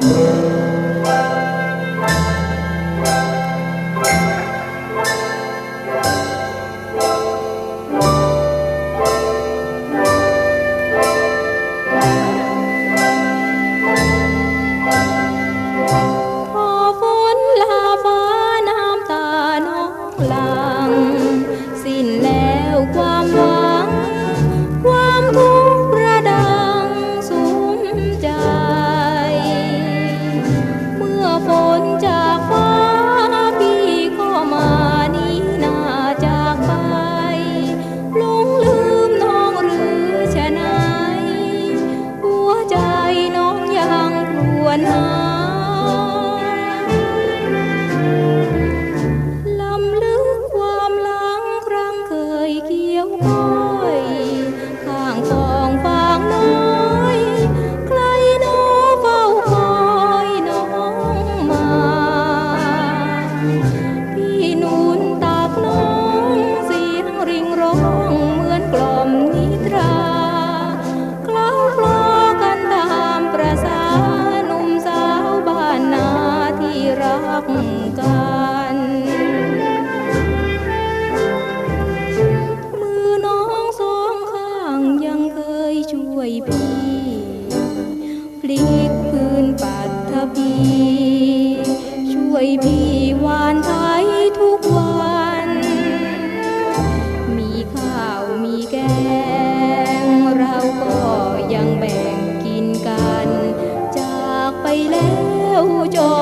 Yeah. one. พลิกพื้นปัตถบีช่วยพี่วานไทยทุกวัน มีข้าวมีแกง เราก็ยังแบ่งกินกัน จากไปแล้วจอ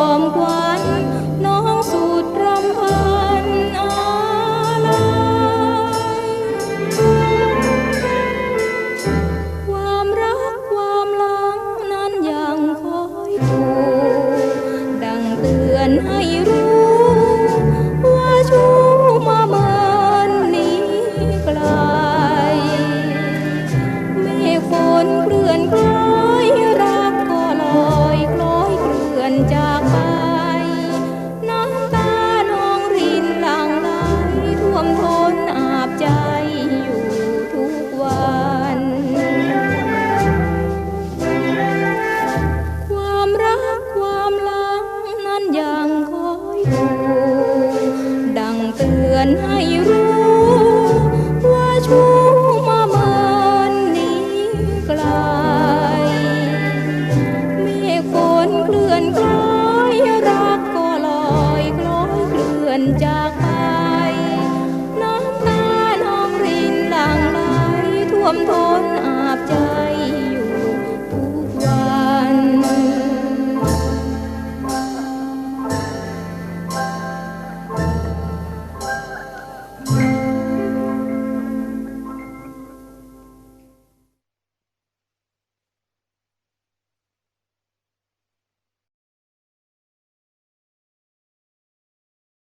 อนให้รู้ ว่าชูมาเมินนี้ไกลเมฆฝนเคลื่อนคล้อยรักก็ลอยคล้อยเคลื่อนจากไป น้ำตาน้องรินหลั่งไหลท่วมท้น